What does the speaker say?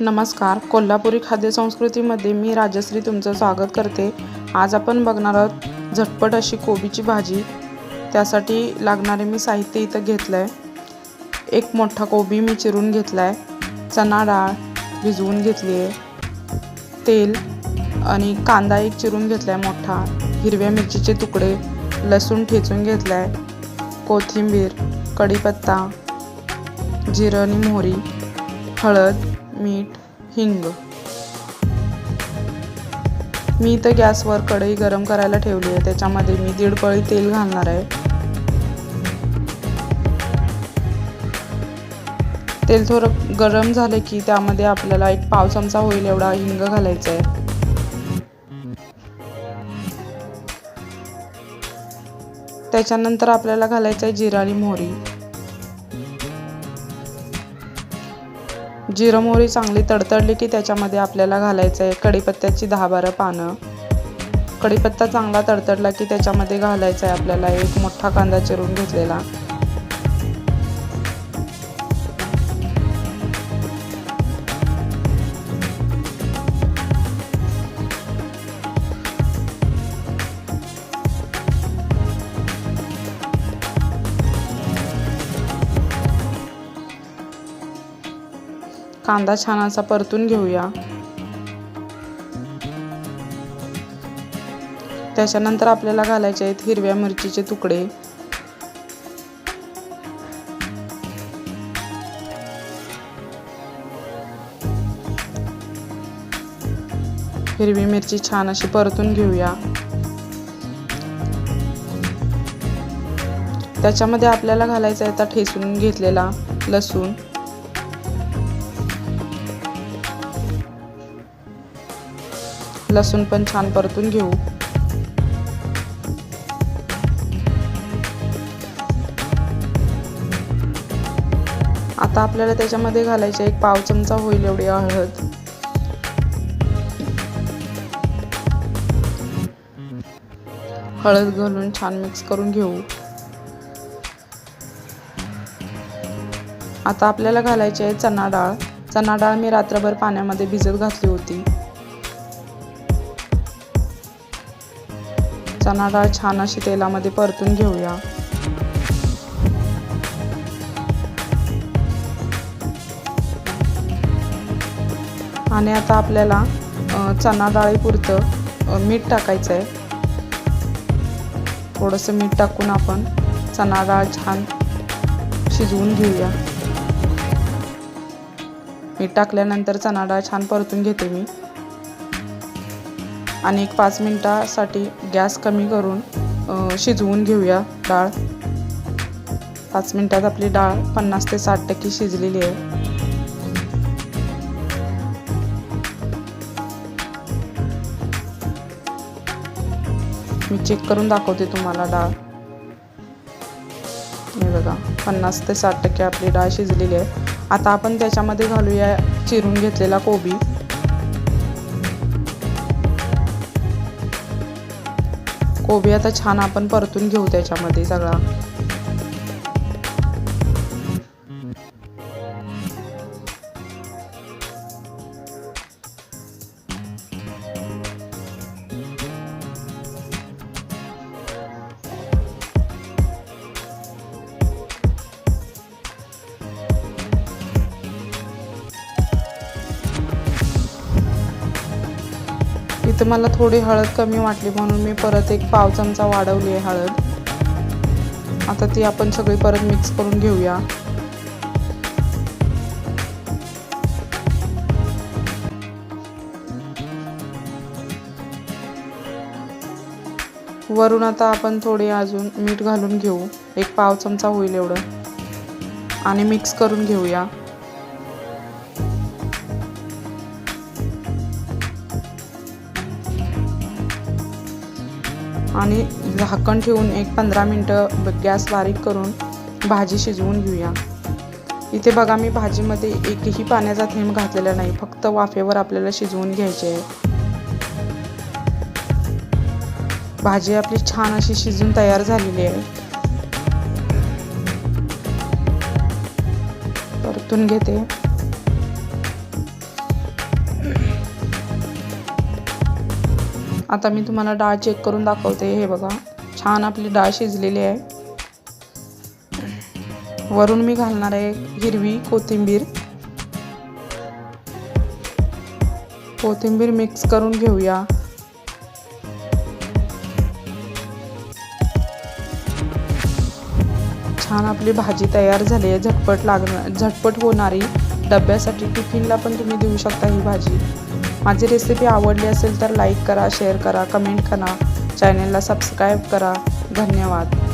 नमस्कार. कोल्हापुरी खाद्यसंस्कृतीमध्ये मी राजश्री तुमचं स्वागत करते. आज आपण बघणार आहोत झटपट अशी कोबीची भाजी. त्यासाठी लागणारे मी साहित्य इथं घेतलं आहे एक मोठा कोबी मी चिरून घेतला आहे चणा डाळ भिजवून घेतली आहे तेल आणि कांदा एक चिरून घेतला आहे मोठा. हिरव्या मिरचीचे तुकडे लसूण ठेचून घेतला आहे कोथिंबीर कढीपत्ता जिरं आणि मोहरी हळद मीठ हिंग. मी इथं गॅसवर कढई गरम करायला ठेवली आहे. त्याच्यामध्ये मी दीड पळी तेल घालणार आहे. तेल थोडं गरम झाले की त्यामध्ये आपल्याला एक पाव चमचा होईल एवढा हिंग घालायचा आहे त्याच्यानंतर आपल्याला घालायचं आहे जिरा आणि मोहरी. जिरं मोहरी चांगली तडतडली की त्याच्यामध्ये आपल्याला घालायचं आहे कढीपत्त्याची दहा बारा पानं. कढीपत्ता चांगला तडतडला की त्याच्यामध्ये घालायचा आहे आपल्याला एक मोठा कांदा चिरून घेतलेला. कांदा छान असा परतून घेऊया. त्याच्यानंतर आपल्याला घालायचे आहेत हिरव्या मिरचीचे तुकडे. हिरवी मिरची छान अशी परतून घेऊया. त्याच्यामध्ये आपल्याला घालायचा आहे आता ठेसून घेतलेला लसूण. लसूण पण छान परतून घेऊ. आता आपल्याला त्याच्यामध्ये घालायचे एक पाव चमचा होईल एवढी हळद. हळद घालून छान मिक्स करून घेऊ. आता आपल्याला घालायची आहे चना डाळ. चना डाळ मी रात्रभर पाण्यामध्ये भिजत घातली होती. चणा डाळ छान अशी तेलामध्ये परतून घेऊया. आणि आता आपल्याला चणा डाळीपुरतं मीठ टाकायचं आहे थोडंसं मीठ टाकून आपण चणा डाळ छान शिजवून घेऊया. मीठ टाकल्यानंतर चणा डाळ छान परतून घेते मी. आणि एक पाच मिनटासाठी गॅस कमी करून शिजवून घेऊया डाळ. पाच मिनटात आपली डाळ पन्नास ते साठ टक्के शिजलेली आहे. मी चेक करून दाखवते तुम्हाला डाळ. हे बघा पन्नास ते साठ टक्के आपली डाळ शिजलेली आहे. आता आपण त्याच्यामध्ये घालूया चिरून घेतलेला कोबी. कोबी आता छान आपण परतून घेऊ त्याच्यामध्ये सगळा. तर मला थोडी हळद कमी वाटली म्हणून मी परत एक पाव चमचा वाढवली आहे हळद. आता ती आपण सगळी परत मिक्स करून घेऊया. वरून आता आपण थोडे अजून मीठ घालून घेऊ. एक पाव चमचा होईल एवढं. आणि मिक्स करून घेऊया. आणि झाकण ठेवून एक पंधरा मिनटं गॅस बारीक करून भाजी शिजवून घेऊया. इथे बघा मी भाजीमध्ये एकही पाण्याचा थेंब घातलेला नाही फक्त वाफेवर आपल्याला शिजवून घ्यायचे आहे. भाजी आपली छान अशी शिजून तयार झालेली आहे. परतून घेते. आता मी तुम्हाला डाळ चेक करून दाखवते. हे बघा छान आपली डाळ शिजलेली आहे. वरून मी घालणार आहे हिरवी कोथिंबीर. कोथिंबीर मिक्स करून घेऊया. छान आपली भाजी तयार झाली आहे. झटपट लागणार झटपट होणारी. डब्यासाठी टिफिनला पण तुम्ही देऊ शकता ही भाजी. माझी रेसिपी आवडली असेल तर लाईक करा शेअर करा कमेंट करा. चॅनेलला सबस्क्राईब करा. धन्यवाद.